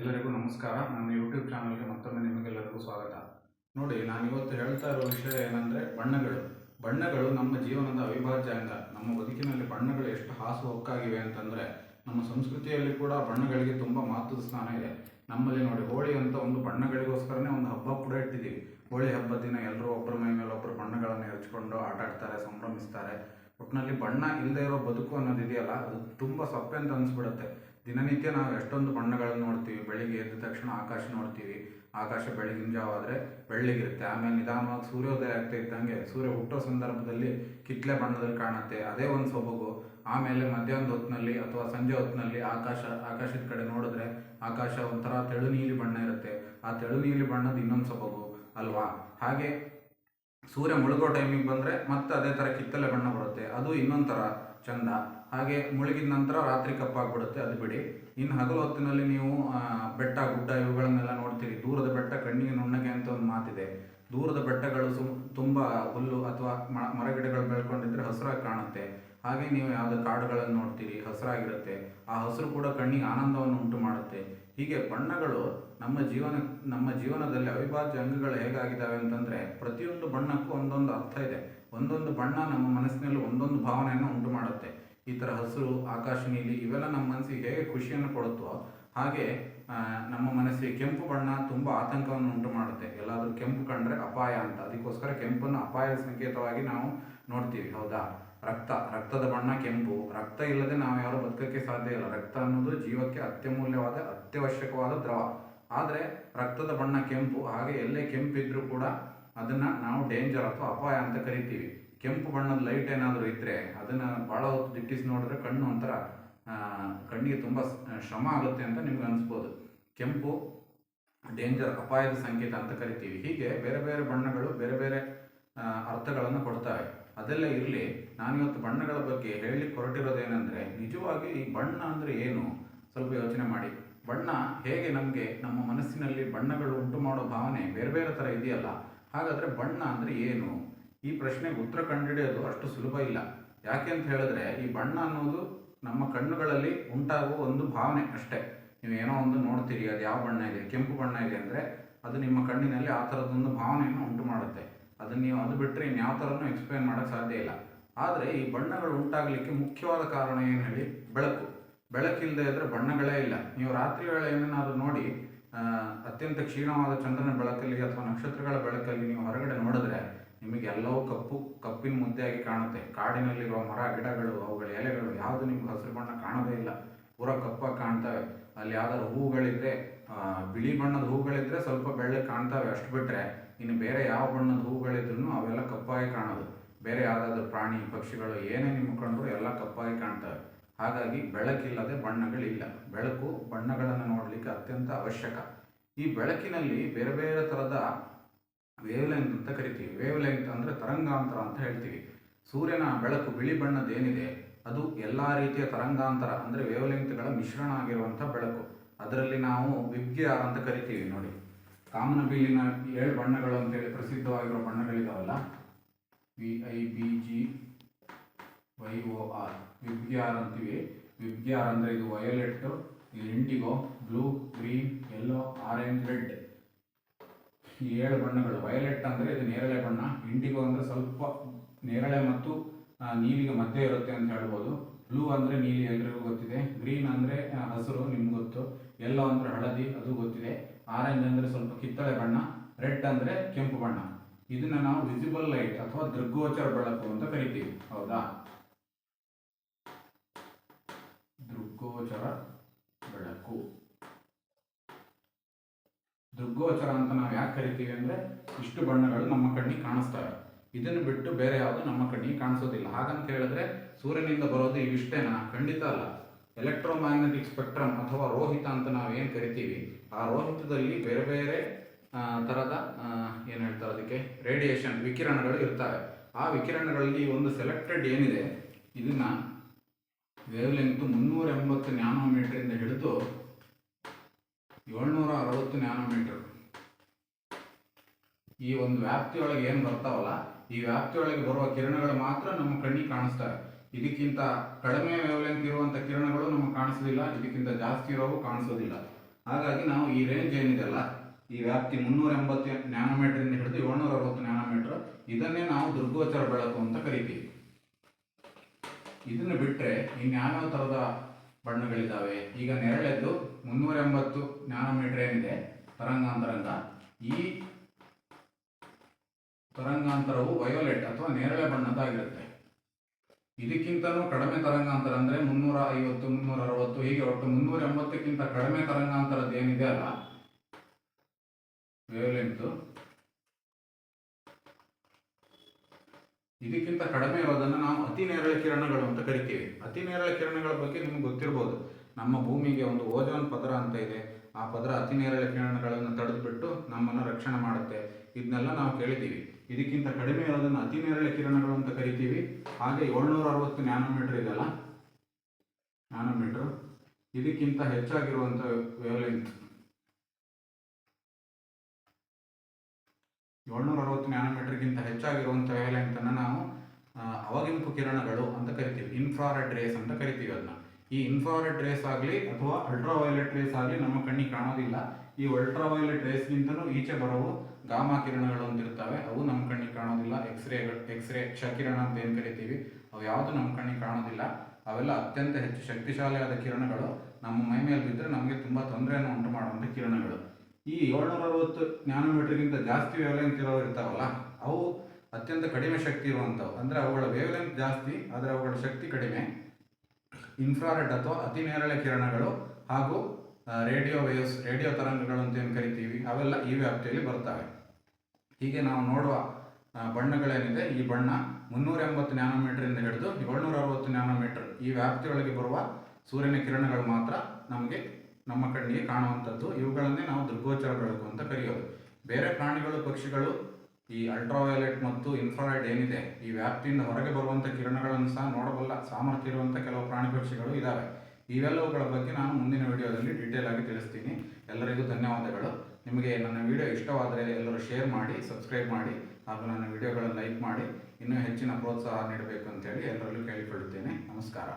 ಎಲ್ಲರಿಗೂ ನಮಸ್ಕಾರ. ನನ್ನ ಯೂಟ್ಯೂಬ್ ಚಾನಲ್ಗೆ ಮತ್ತೊಮ್ಮೆ ನಿಮಗೆಲ್ಲರಿಗೂ ಸ್ವಾಗತ. ನೋಡಿ ನಾನು ಇವತ್ತು ಹೇಳ್ತಾ ಇರೋ ವಿಷಯ ಏನಂದರೆ ಬಣ್ಣಗಳು. ಬಣ್ಣಗಳು ನಮ್ಮ ಜೀವನದ ಅವಿಭಾಜ್ಯ ಅಂಗ. ನಮ್ಮ ಬದುಕಿನಲ್ಲಿ ಬಣ್ಣಗಳು ಎಷ್ಟು ಹಾಸು ಹೊಕ್ಕಾಗಿವೆ ಅಂತಂದರೆ ನಮ್ಮ ಸಂಸ್ಕೃತಿಯಲ್ಲಿ ಕೂಡ ಬಣ್ಣಗಳಿಗೆ ತುಂಬ ಮಹತ್ವದ ಸ್ಥಾನ ಇದೆ. ನಮ್ಮಲ್ಲಿ ನೋಡಿ, ಹೋಳಿ ಅಂತ ಒಂದು ಬಣ್ಣಗಳಿಗೋಸ್ಕರನೇ ಒಂದು ಹಬ್ಬ ಕೂಡ ಇಟ್ಟಿದ್ದೀವಿ. ಹೋಳಿ ಹಬ್ಬದ ದಿನ ಎಲ್ಲರೂ ಒಬ್ಬರ ಮೈ ಮೇಲೆ ಒಬ್ಬರು ಬಣ್ಣಗಳನ್ನು ಹಚ್ಚಿಕೊಂಡು ಆಟಾಡ್ತಾರೆ, ಸಂಭ್ರಮಿಸ್ತಾರೆ. ಒಟ್ಟಿನಲ್ಲಿ ಬಣ್ಣ ಇಲ್ಲದೆ ಇರೋ ಬದುಕು ಅನ್ನೋದು ಇದೆಯಲ್ಲ, ಅದು ತುಂಬ ಸಪ್ಪೆ ಅಂತ ಅನಿಸ್ಬಿಡುತ್ತೆ. ದಿನನಿತ್ಯ ನಾವು ಎಷ್ಟೊಂದು ಬಣ್ಣಗಳನ್ನು ನೋಡ್ತೀವಿ. ಬೆಳಿಗ್ಗೆ ಎದ್ದ ತಕ್ಷಣ ಆಕಾಶ ನೋಡ್ತೀವಿ. ಆಕಾಶ ಬೆಳಗಿನ ಜಾವ ಆದರೆ ಬೆಳ್ಳಗಿರುತ್ತೆ. ಆಮೇಲೆ ನಿಧಾನವಾಗಿ ಸೂರ್ಯೋದಯ ಆಗ್ತಾ ಇದ್ದಂಗೆ ಸೂರ್ಯ ಹುಟ್ಟೋ ಸಂದರ್ಭದಲ್ಲಿ ಕಿತ್ಲೆ ಬಣ್ಣದಲ್ಲಿ ಕಾಣುತ್ತೆ. ಅದೇ ಒಂದು ಸೊಬಗು. ಆಮೇಲೆ ಮಧ್ಯಾಹ್ನದ ಹೊತ್ತಿನಲ್ಲಿ ಅಥವಾ ಸಂಜೆ ಹೊತ್ತಿನಲ್ಲಿ ಆಕಾಶ, ಆಕಾಶದ ಕಡೆ ನೋಡಿದ್ರೆ ಆಕಾಶ ಒಂಥರ ತೆಳು ನೀಲಿ ಬಣ್ಣ ಇರುತ್ತೆ. ಆ ತೆಳು ನೀಲಿ ಬಣ್ಣದ ಇನ್ನೊಂದು ಸೊಬಗು ಅಲ್ವಾ? ಹಾಗೆ ಸೂರ್ಯ ಮುಳುಗೋ ಟೈಮಿಗೆ ಬಂದರೆ ಮತ್ತೆ ಅದೇ ಥರ ಕಿತ್ತಲೆ ಬಣ್ಣ ಬರುತ್ತೆ. ಅದು ಇನ್ನೊಂದು ಥರ ಚಂದ. ಹಾಗೆ ಮುಳುಗಿದ ನಂತರ ರಾತ್ರಿ ಕಪ್ಪಾಗ್ಬಿಡುತ್ತೆ, ಅದು ಬಿಡಿ. ಇನ್ನು ಹಗಲು ಹೊತ್ತಿನಲ್ಲಿ ನೀವು ಬೆಟ್ಟ, ಗುಡ್ಡ ಇವುಗಳನ್ನೆಲ್ಲ ನೋಡ್ತೀರಿ. ದೂರದ ಬೆಟ್ಟ ಕಣ್ಣಿಗೆ ನುಣ್ಣಗೆ ಅಂತ ಒಂದು ಮಾತಿದೆ. ದೂರದ ಬೆಟ್ಟಗಳು ಸುಮ್, ತುಂಬ ಹುಲ್ಲು ಅಥವಾ ಮರಗಿಡಗಳು ಬೆಳ್ಕೊಂಡಿದ್ರೆ ಹಸಿರಾಗಿ ಕಾಣುತ್ತೆ. ಹಾಗೆ ನೀವು ಯಾವುದೇ ಕಾಡುಗಳನ್ನು ನೋಡ್ತೀರಿ, ಹಸಿರಾಗಿರುತ್ತೆ, ಆ ಹಸಿರು ಕೂಡ ಕಣ್ಣಿಗೆ ಆನಂದವನ್ನು ಉಂಟು ಮಾಡುತ್ತೆ ಹೀಗೆ ಬಣ್ಣಗಳು ನಮ್ಮ ಜೀವನ, ನಮ್ಮ ಜೀವನದಲ್ಲಿ ಅವಿಭಾಜ್ಯ ಅಂಗಗಳು ಹೇಗಾಗಿದ್ದಾವೆ ಅಂತಂದರೆ ಪ್ರತಿಯೊಂದು ಬಣ್ಣಕ್ಕೂ ಒಂದೊಂದು ಅರ್ಥ ಇದೆ. ಒಂದೊಂದು ಬಣ್ಣ ನಮ್ಮ ಮನಸ್ಸಿನಲ್ಲಿ ಒಂದೊಂದು ಭಾವನೆಯನ್ನು ಉಂಟು ಮಾಡುತ್ತೆ ಈ ಥರ ಹಸಿರು, ಆಕಾಶ, ನೀಲಿ ಇವೆಲ್ಲ ನಮ್ಮ ಮನಸ್ಸಿಗೆ ಹೇಗೆ ಖುಷಿಯನ್ನು ಕೊಡುತ್ತೋ ಹಾಗೆ ನಮ್ಮ ಮನಸ್ಸಿಗೆ ಕೆಂಪು ಬಣ್ಣ ತುಂಬ ಆತಂಕವನ್ನು ಉಂಟು ಮಾಡುತ್ತೆ ಎಲ್ಲಾದರೂ ಕೆಂಪು ಕಂಡ್ರೆ ಅಪಾಯ ಅಂತ. ಅದಕ್ಕೋಸ್ಕರ ಕೆಂಪನ್ನು ಅಪಾಯದ ಸಂಕೇತವಾಗಿ ನಾವು ನೋಡ್ತೀವಿ, ಹೌದಾ? ರಕ್ತ, ರಕ್ತದ ಬಣ್ಣ ಕೆಂಪು. ರಕ್ತ ಇಲ್ಲದೆ ನಾವು ಯಾರು ಬದುಕಕ್ಕೆ ಸಾಧ್ಯ ಇಲ್ಲ. ರಕ್ತ ಅನ್ನೋದು ಜೀವಕ್ಕೆ ಅತ್ಯಮೂಲ್ಯವಾದ, ಅತ್ಯವಶ್ಯಕವಾದ ದ್ರವ. ಆದರೆ ರಕ್ತದ ಬಣ್ಣ ಕೆಂಪು, ಹಾಗೆ ಎಲ್ಲೇ ಕೆಂಪಿದ್ರೂ ಕೂಡ ಅದನ್ನು ನಾವು ಡೇಂಜರ್ ಅಥವಾ ಅಪಾಯ ಅಂತ ಕರಿತೀವಿ. ಕೆಂಪು ಬಣ್ಣದ ಲೈಟ್ ಏನಾದರೂ ಇದ್ದರೆ ಅದನ್ನು ಭಾಳ ಹೊತ್ತು ದಿಟ್ಟಿಸಿ ನೋಡಿದ್ರೆ ಕಣ್ಣು ಒಂಥರ ಕಣ್ಣಿಗೆ ತುಂಬ ಶ್ರಮ ಆಗುತ್ತೆ ಅಂತ ನಿಮ್ಗೆ ಅನಿಸ್ಬೋದು. ಕೆಂಪು ಡೇಂಜರ್ ಅಪಾಯದ ಸಂಕೇತ ಅಂತ ಕರಿತೀವಿ. ಹೀಗೆ ಬೇರೆ ಬೇರೆ ಬಣ್ಣಗಳು ಬೇರೆ ಬೇರೆ ಅರ್ಥಗಳನ್ನು ಕೊಡ್ತವೆ. ಅದೆಲ್ಲ ಇರಲಿ. ನಾನಿವತ್ತು ಬಣ್ಣಗಳ ಬಗ್ಗೆ ಹೇಳಲಿಕ್ಕೆ ಹೊರಟಿರೋದೇನೆಂದರೆ ನಿಜವಾಗಿ ಈ ಬಣ್ಣ ಅಂದರೆ ಏನು? ಸ್ವಲ್ಪ ಯೋಚನೆ ಮಾಡಿ. ಬಣ್ಣ ಹೇಗೆ ನಮಗೆ ನಮ್ಮ ಮನಸ್ಸಿನಲ್ಲಿ ಬಣ್ಣಗಳು ಉಂಟು ಮಾಡೋ ಭಾವನೆ ಬೇರೆ ಬೇರೆ ಥರ ಇದೆಯಲ್ಲ, ಹಾಗಾದರೆ ಬಣ್ಣ ಅಂದರೆ ಏನು? ಈ ಪ್ರಶ್ನೆಗೆ ಉತ್ತರ ಕಂಡುಹಿಡಿಯೋದು ಅಷ್ಟು ಸುಲಭ ಇಲ್ಲ. ಯಾಕೆ ಅಂತ ಹೇಳಿದ್ರೆ, ಈ ಬಣ್ಣ ಅನ್ನೋದು ನಮ್ಮ ಕಣ್ಣುಗಳಲ್ಲಿ ಉಂಟಾಗುವ ಒಂದು ಭಾವನೆ ಅಷ್ಟೇ. ನೀವು ಏನೋ ಒಂದು ನೋಡ್ತೀರಿ, ಅದು ಯಾವ ಬಣ್ಣ ಇದೆ? ಕೆಂಪು ಬಣ್ಣ ಇದೆ ಅಂದರೆ ಅದು ನಿಮ್ಮ ಕಣ್ಣಿನಲ್ಲಿ ಆ ಥರದೊಂದು ಭಾವನೆಯನ್ನು ಉಂಟು ಮಾಡುತ್ತೆ. ಅದನ್ನು ನೀವು ಅದು ಬಿಟ್ಟರೆ ಇನ್ಯಾವ ಥರನೂ ಎಕ್ಸ್ಪ್ಲೇನ್ ಮಾಡೋಕ್ಕೆ ಸಾಧ್ಯ ಇಲ್ಲ. ಆದರೆ ಈ ಬಣ್ಣಗಳು ಉಂಟಾಗಲಿಕ್ಕೆ ಮುಖ್ಯವಾದ ಕಾರಣ ಏನು ಹೇಳಿ? ಬೆಳಕು. ಬೆಳಕಿಲ್ಲದೆ ಇದ್ದರೆ ಬಣ್ಣಗಳೇ ಇಲ್ಲ. ನೀವು ರಾತ್ರಿ ವೇಳೆ ಏನೇನಾದರೂ ನೋಡಿ ಅತ್ಯಂತ ಕ್ಷೀಣವಾದ ಚಂದ್ರನ ಬೆಳಕಲ್ಲಿ ಅಥವಾ ನಕ್ಷತ್ರಗಳ ಬೆಳಕಲ್ಲಿ ನೀವು ಹೊರಗಡೆ ನೋಡಿದ್ರೆ ನಿಮಗೆ ಎಲ್ಲವೂ ಕಪ್ಪು, ಕಪ್ಪಿನ ಮುದ್ದೆಯಾಗಿ ಕಾಣುತ್ತೆ. ಕಾಡಿನಲ್ಲಿರುವ ಮರ, ಗಿಡಗಳು, ಅವುಗಳ ಎಲೆಗಳು ಯಾವುದು ನಿಮ್ಗೆ ಹಸಿರು ಬಣ್ಣ ಕಾಣೋದೇ ಇಲ್ಲ. ಪೂರ ಕಪ್ಪಾಗಿ ಕಾಣ್ತವೆ. ಅಲ್ಲಿ ಯಾವ್ದಾದ್ರು ಹೂಗಳಿದ್ರೆ ಬಿಳಿ ಬಣ್ಣದ ಹೂಗಳಿದ್ರೆ ಸ್ವಲ್ಪ ಬೆಳ್ಳಗೆ ಕಾಣ್ತವೆ. ಅಷ್ಟು ಬಿಟ್ಟರೆ ಇನ್ನು ಬೇರೆ ಯಾವ ಬಣ್ಣದ ಹೂಗಳಿದ್ರೂ ಅವೆಲ್ಲ ಕಪ್ಪಾಗಿ ಕಾಣೋದು. ಬೇರೆ ಯಾವುದಾದ್ರೂ ಪ್ರಾಣಿ, ಪಕ್ಷಿಗಳು, ಏನೇ ನಿಮ್ಮ ಕಂಡ್ರು ಎಲ್ಲ ಕಪ್ಪಾಗಿ ಕಾಣ್ತವೆ. ಹಾಗಾಗಿ ಬೆಳಕಿಲ್ಲದೆ ಬಣ್ಣಗಳಿಲ್ಲ. ಬೆಳಕು ಬಣ್ಣಗಳನ್ನು ನೋಡಲಿಕ್ಕೆ ಅತ್ಯಂತ ಅವಶ್ಯಕ. ಈ ಬೆಳಕಿನಲ್ಲಿ ಬೇರೆ ಬೇರೆ ಥರದ ವೇವ್ ಲೆಂತ್ ಅಂತ ಕರಿತೀವಿ. ವೇವ್ ಲೆಂತ್ ಅಂದರೆ ತರಂಗಾಂತರ ಅಂತ ಹೇಳ್ತೀವಿ. ಸೂರ್ಯನ ಬೆಳಕು ಬಿಳಿ ಬಣ್ಣದ್ದೇನಿದೆ, ಅದು ಎಲ್ಲ ರೀತಿಯ ತರಂಗಾಂತರ ಅಂದರೆ ವೇವ್ ಲೆಂತ್ಗಳ ಮಿಶ್ರಣ ಆಗಿರುವಂಥ ಬೆಳಕು. ಅದರಲ್ಲಿ ನಾವು ವಿಬ್ಗಿಯಾರ್ ಅಂತ ಕರಿತೀವಿ ನೋಡಿ. ಕಾಮನಬಿಲ್ಲಿನ ಏಳು ಬಣ್ಣಗಳು ಅಂತೇಳಿ ಪ್ರಸಿದ್ಧವಾಗಿರೋ ಬಣ್ಣಗಳಿದಾವಲ್ಲ? V I, B, G, Y O R. VIBGYOR ಅಂತೀವಿ? ವಿಬ್ಗಿಯಾರ್ ಅಂದರೆ ಇದು ವಯೋಲೆಟ್, ಇದು indigo, blue, green yellow orange red ಈ ಏಳು ಬಣ್ಣಗಳು. ವಯೋಲೆಟ್ ಅಂದರೆ ಇದು ನೇರಳೆ ಬಣ್ಣ, ಇಂಡಿಗೋ ಅಂದರೆ ಸ್ವಲ್ಪ ನೇರಳೆ ಮತ್ತು ನೀಲಿಗೆ ಮಧ್ಯೆ ಇರುತ್ತೆ ಅಂತ ಹೇಳ್ಬೋದು. ಬ್ಲೂ ಅಂದರೆ ನೀಲಿ ಎಲ್ರಿಗೂ ಗೊತ್ತಿದೆ. ಗ್ರೀನ್ ಅಂದರೆ ಹಸಿರು, ನಿಮ್ಗೆ ಗೊತ್ತು. ಯೆಲ್ಲೋ ಅಂದರೆ ಹಳದಿ, ಅದು ಗೊತ್ತಿದೆ. ಆರೆಂಜ್ ಅಂದರೆ ಸ್ವಲ್ಪ ಕಿತ್ತಳೆ ಬಣ್ಣ, ರೆಡ್ ಅಂದರೆ ಕೆಂಪು ಬಣ್ಣ. ಇದನ್ನ ನಾವು ವಿಸಿಬಲ್ ಲೈಟ್ ಅಥವಾ ದೃಗ್ಗೋಚರ ಬೆಳಕು ಅಂತ ಕರಿತೀವಿ. ಹೌದಾ? ದೃಗ್ಗೋಚರ ಬೆಳಕು. ದೃಗ್ಗೋಚರ ಅಂತ ನಾವು ಯಾಕೆ ಕರಿತೀವಿ ಅಂದರೆ ಇಷ್ಟು ಬಣ್ಣಗಳು ನಮ್ಮ ಕಣ್ಣಿಗೆ ಕಾಣಿಸ್ತವೆ ಇದನ್ನು ಬಿಟ್ಟು ಬೇರೆ ಯಾವುದು ನಮ್ಮ ಕಣ್ಣಿಗೆ ಕಾಣಿಸೋದಿಲ್ಲ. ಹಾಗಂತ ಹೇಳಿದ್ರೆ ಸೂರ್ಯನಿಂದ ಬರೋದು ಇವಿಷ್ಟೇನಾ? ಖಂಡಿತ ಅಲ್ಲ. ಎಲೆಕ್ಟ್ರೋಮ್ಯಾಗ್ನೆಟಿಕ್ ಸ್ಪೆಕ್ಟ್ರಮ್ ಅಥವಾ ರೋಹಿತ ಅಂತ ನಾವು ಏನು ಕರಿತೀವಿ, ಆ ರೋಹಿತದಲ್ಲಿ ಬೇರೆ ಬೇರೆ ಥರದ ಏನು ಹೇಳ್ತಾರೆ ಅದಕ್ಕೆ ರೇಡಿಯೇಷನ್ ವಿಕಿರಣಗಳು ಇರ್ತವೆ. ಆ ವಿಕಿರಣಗಳಲ್ಲಿ ಒಂದು ಸೆಲೆಕ್ಟೆಡ್ ಏನಿದೆ, ಇದನ್ನು ವೇವ್ ಲೆಂತ್ ಮುನ್ನೂರ ಎಂಬತ್ತು ನ್ಯಾನೋಮೀಟ್ರಿಂದ ಹಿಡಿದು ಏಳ್ನೂರ ಅರವತ್ತು ನ್ಯಾನೋಮೀಟರ್ ಈ ಒಂದು ವ್ಯಾಪ್ತಿಯೊಳಗೆ ಏನು ಬರ್ತಾವಲ್ಲ, ಈ ವ್ಯಾಪ್ತಿಯೊಳಗೆ ಬರುವ ಕಿರಣಗಳು ಮಾತ್ರ ನಮ್ಮ ಕಣ್ಣಿಗೆ ಕಾಣಿಸ್ತವೆ. ಇದಕ್ಕಿಂತ ಕಡಿಮೆ ವೇವ್ಲೆಂತ್ ಇರುವಂಥ ಕಿರಣಗಳು ನಮಗೆ ಕಾಣಿಸೋದಿಲ್ಲ ಇದಕ್ಕಿಂತ ಜಾಸ್ತಿ ಇರೋವು ಕಾಣಿಸೋದಿಲ್ಲ ಹಾಗಾಗಿ ನಾವು ಈ ರೇಂಜ್ ಏನಿದೆಯಲ್ಲ, ಈ ವ್ಯಾಪ್ತಿ ಮುನ್ನೂರ ಎಂಬತ್ತು ನ್ಯಾನೋಮೀಟ್ರಿಂದ ಹಿಡಿದು ಏಳ್ನೂರ ಅರವತ್ತು ನ್ಯಾನೋಮೀಟರ್ ಇದನ್ನೇ ನಾವು ದುರ್ಗೋಚರ ಬೆಳಕು ಅಂತ ಕರಿತೀವಿ. ಇದನ್ನು ಬಿಟ್ಟರೆ ಇನ್ಯಾವ್ಯಾವ ಥರದ ಬಣ್ಣಗಳಿದ್ದಾವೆ ಈಗ ನೆರಳೆದ್ದು ಮುನ್ನೂರ ಎಂಬತ್ತು ನ್ಯಾನೋಮೀಟರ್ ಏನಿದೆ? ತರಂಗಾಂತರಂಗ. ಈ ತರಂಗಾಂತರವು ವಯೋಲೆಟ್ ಅಥವಾ ನೇರಳೆ ಬಣ್ಣದ್ದಾಗಿರುತ್ತೆ. ಇದಕ್ಕಿಂತಲೂ ಕಡಿಮೆ ತರಂಗಾಂತರ ಅಂದರೆ ಮುನ್ನೂರ ಐವತ್ತು, ಮುನ್ನೂರ ಅರವತ್ತು, ಹೀಗೆ ಒಟ್ಟು ಮುನ್ನೂರ ಎಂಬತ್ತಕ್ಕಿಂತ ಕಡಿಮೆ ತರಂಗಾಂತರದ್ದು ಏನಿದೆ ಅಲ್ಲ? ವೇವ್ಲೆಂತ್ ಇದಕ್ಕಿಂತ ಕಡಿಮೆ ಇರೋದನ್ನು ನಾವು ಅತಿ ನೇರಳೆ ಕಿರಣಗಳು ಅಂತ ಕರಿತೀವಿ. ಅತಿ ನೇರಳೆ ಕಿರಣಗಳ ಬಗ್ಗೆ ನಿಮ್ಗೆ ಗೊತ್ತಿರ್ಬೋದು. ನಮ್ಮ ಭೂಮಿಗೆ ಒಂದು ಓಜೋನ್ ಪದರ ಅಂತ ಇದೆ. ಆ ಪದರ ಅತಿ ನೇರಳೆ ಕಿರಣಗಳನ್ನು ತಡೆದುಬಿಟ್ಟು ನಮ್ಮನ್ನು ರಕ್ಷಣೆ ಮಾಡುತ್ತೆ. ಇದನ್ನೆಲ್ಲ ನಾವು ಕೇಳಿದ್ದೀವಿ. ಇದಕ್ಕಿಂತ ಕಡಿಮೆ ಇರೋದನ್ನು ಅತಿ ನೇರಳೆ ಕಿರಣಗಳು ಅಂತ ಕರಿತೀವಿ. ಹಾಗೆ ಏಳ್ನೂರ ಅರವತ್ತು ನ್ಯಾನೋಮೀಟರ್ ಇದೆಯಲ್ಲ? ನ್ಯಾನೋಮೀಟರ್. ಇದಕ್ಕಿಂತ ಹೆಚ್ಚಾಗಿರುವಂಥ ವೇವ್ಲೆಂತ್ ಏಳ್ನೂರ ಅರವತ್ತು ನ್ಯಾನೋಮೀಟರ್ಗಿಂತ ಹೆಚ್ಚಾಗಿರುವಂಥ ವೇವ್ಲೆಂತನ್ನು ನಾವು ಅವಗಿಂಪು ಕಿರಣಗಳು ಅಂತ ಕರಿತೀವಿ. ಇನ್ಫ್ರಾರೆಡ್ ರೇಸ್ ಅಂತ ಕರಿತೀವಿ ಅದನ್ನ. ಈ ಇನ್ಫ್ರಾರೆಡ್ ರೇಸ್ ಆಗಲಿ ಅಥವಾ ಅಲ್ಟ್ರಾ ವೈಲೆಟ್ ರೇಸ್ ಆಗಲಿ ನಮ್ಮ ಕಣ್ಣಿಗೆ ಕಾಣೋದಿಲ್ಲ. ಈ ಅಲ್ಟ್ರಾ ವೈಲೆಟ್ ರೇಸ್ಗಿಂತಲೂ ಈಚೆ ಬರೋವು ಗಾಮಾ ಕಿರಣಗಳು ಅಂತ ಇರ್ತವೆ ಅವು ನಮ್ಮ ಕಣ್ಣಿಗೆ ಕಾಣೋದಿಲ್ಲ. ಎಕ್ಸ್ರೇಗಳು ಎಕ್ಸ್ರೇ ಕ್ಷಕಿರಣ ಅಂತ ಏನು ಕರಿತೀವಿ? ಅವು ಯಾವುದು ನಮ್ಮ ಕಣ್ಣಿಗೆ ಕಾಣೋದಿಲ್ಲ. ಅವೆಲ್ಲ ಅತ್ಯಂತ ಹೆಚ್ಚು ಶಕ್ತಿಶಾಲಿಯಾದ ಕಿರಣಗಳು. ನಮ್ಮ ಮೈ ಮೇಲೆ ಬಿದ್ದರೆ ನಮಗೆ ತುಂಬ ತೊಂದರೆಯನ್ನು ಉಂಟು ಮಾಡುವಂಥ ಕಿರಣಗಳು. ಈ ಏಳ್ನೂರ ಅರವತ್ತು ನ್ಯಾನೋಮೀಟರ್ಗಿಂತ ಜಾಸ್ತಿ ವೇವ್ಲೆಂತ್ ಇರೋವು ಇರ್ತಾವಲ್ಲ, ಅವು ಅತ್ಯಂತ ಕಡಿಮೆ ಶಕ್ತಿ ಇರುವಂಥವು ಅಂದರೆ ಅವುಗಳ ವೇವ್ಲೆಂತ್ ಜಾಸ್ತಿ, ಆದರೆ ಅವುಗಳ ಶಕ್ತಿ ಕಡಿಮೆ. ಇನ್ಫ್ರಾರೆಡ್ ಅಥವಾ ಅತಿ ನೇರಳೆ ಕಿರಣಗಳು ಹಾಗೂ ರೇಡಿಯೋ ವೇವ್ಸ್ ರೇಡಿಯೋ ತರಂಗಗಳು ಅಂತ ಏನು ಕರಿತೀವಿ, ಅವೆಲ್ಲ ಈ ವ್ಯಾಪ್ತಿಯಲ್ಲಿ ಬರ್ತವೆ. ಹೀಗೆ ನಾವು ನೋಡುವ ಬಣ್ಣಗಳೇನಿದೆ, ಈ ಬಣ್ಣ ಮುನ್ನೂರ ಎಂಬತ್ತು ನ್ಯಾನೋಮೀಟರಿಂದ ಹಿಡಿದು ಏಳ್ನೂರ ಅರವತ್ತು ನ್ಯಾನೋಮೀಟರ್ ಈ ವ್ಯಾಪ್ತಿಯೊಳಗೆ ಬರುವ ಸೂರ್ಯನ ಕಿರಣಗಳು ಮಾತ್ರ ನಮಗೆ ನಮ್ಮ ಕಣ್ಣಿಗೆ ಕಾಣುವಂಥದ್ದು. ಇವುಗಳನ್ನೇ ನಾವು ದುರ್ಗೋಚರ ಬೆಳಕು ಅಂತ ಕರೆಯೋದು. ಬೇರೆ ಪ್ರಾಣಿಗಳು, ಪಕ್ಷಿಗಳು, ಈ ಅಲ್ಟ್ರಾವಯೋಲೆಟ್ ಮತ್ತು ಇನ್ಫ್ರಾರೆಡ್ ಏನಿದೆ, ಈ ವ್ಯಾಪ್ತಿಯಿಂದ ಹೊರಗೆ ಬರುವಂಥ ಕಿರಣಗಳನ್ನು ಸಹ ನೋಡಬಲ್ಲ ಸಾಮರ್ಥ್ಯ ಇರುವಂಥ ಕೆಲವು ಪ್ರಾಣಿ ಪಕ್ಷಿಗಳು ಇದ್ದಾವೆ ಇವೆಲ್ಲವುಗಳ ಬಗ್ಗೆ ನಾನು ಮುಂದಿನ ವಿಡಿಯೋದಲ್ಲಿ ಡೀಟೇಲ್ ಆಗಿ ತಿಳಿಸ್ತೀನಿ. ಎಲ್ಲರಿಗೂ ಧನ್ಯವಾದಗಳು. ನಿಮಗೆ ನನ್ನ ವಿಡಿಯೋ ಇಷ್ಟವಾದರೆ ಎಲ್ಲರೂ ಶೇರ್ ಮಾಡಿ ಸಬ್ಸ್ಕ್ರೈಬ್ ಮಾಡಿ, ಹಾಗೂ ನನ್ನ ವಿಡಿಯೋಗಳನ್ನು ಲೈಕ್ ಮಾಡಿ. ಇನ್ನೂ ಹೆಚ್ಚಿನ ಪ್ರೋತ್ಸಾಹ ನೀಡಬೇಕು ಅಂತೇಳಿ ಎಲ್ಲರಲ್ಲೂ ಕೇಳಿಕೊಳ್ಳುತ್ತೇನೆ. ನಮಸ್ಕಾರ.